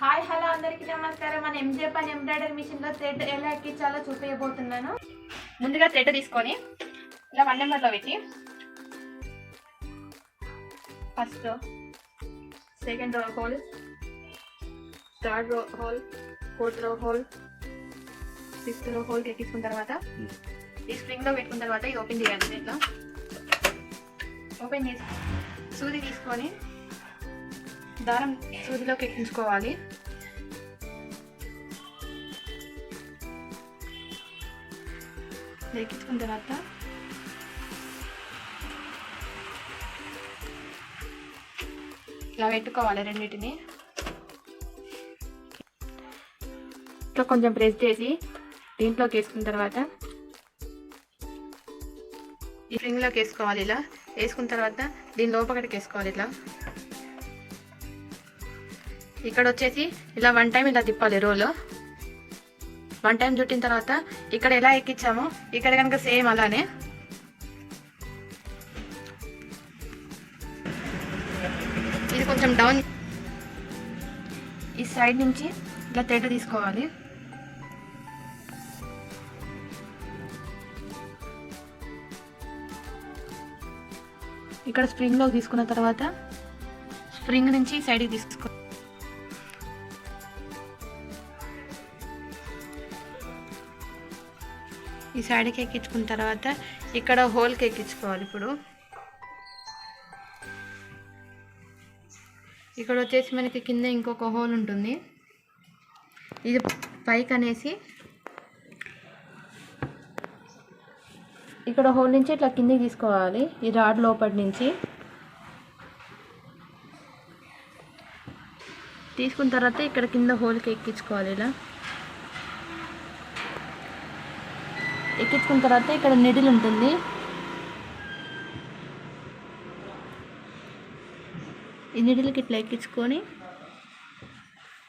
Hi hello అందరికీ నమస్కారం. మన ఎంజే పని ఎంబ్రాయిడరీ మిషన్లో థ్రెడ్ ఎలా ఎక్కించాలో చూపించబోతున్నాను ముందుగా థ్రెడ్ తీసుకొని ఇలా వన్ నెంబర్లో పెట్టి first second row hole third row hole fourth row hole fifth row hole ఎక్కించుకున్న తర్వాత ఈ స్ప్రింగ్లో పెట్టుకున్న తర్వాత ఇది ఓపెన్ చేయాలి దీంట్లో. ఓపెన్ చేసి సూది తీసుకొని దారం సూదిలోకి ఎక్కించుకోవాలి. ఎక్కించుకున్న తర్వాత ఇలా పెట్టుకోవాలి రెండింటిని. ఇట్లా కొంచెం ప్రెస్ చేసి దీంట్లోకి వేసుకున్న తర్వాత ఈ స్ప్రింగ్లోకి వేసుకోవాలి ఇలా. వేసుకున్న తర్వాత దీని లోపకటికి వేసుకోవాలి ఇట్లా. ఇక్కడ వచ్చేసి ఇలా వన్ టైం ఇలా తిప్పాలి రోలో వన్ టైం చుట్టిన తర్వాత ఇక్కడ ఎలా ఎక్కించామో ఇక్కడ కనుక సేమ్ అలానే. ఇది కొంచెం డౌన్ ఈ సైడ్ నుంచి ఇలా తేట తీసుకోవాలి. ఇక్కడ స్ప్రింగ్లో తీసుకున్న తర్వాత స్ప్రింగ్ నుంచి ఈ సైడ్కి తీసుకో ఈ సైడ్కి ఎక్కించుకున్న తర్వాత ఇక్కడ హోల్కి ఎక్కించుకోవాలి ఇప్పుడు. ఇక్కడ వచ్చేసి మనకి కింద ఇంకొక హోల్ ఉంటుంది. ఇది పైకి అనేసి ఇక్కడ హోల్ నుంచి ఇట్లా కిందికి తీసుకోవాలి. ఈ రాడ్ లోపటి నుంచి. తీసుకున్న తర్వాత ఇక్కడ కింద హోల్కి ఎక్కించుకోవాలి ఇలా. ఎక్కించుకున్న తర్వాత ఇక్కడ నిడిల్ ఉంటుంది. ఈ నిడిల్కి ఇట్లా ఎక్కించుకొని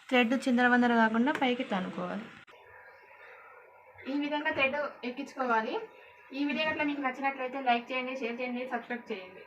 థ్రెడ్ చిందరవందర కాకుండా పైకి తనుకోవాలి ఈ విధంగా థ్రెడ్ ఎక్కించుకోవాలి. ఈ వీడియో అట్లా మీకు నచ్చినట్లయితే లైక్ చేయండి షేర్ చేయండి సబ్స్క్రైబ్ చేయండి.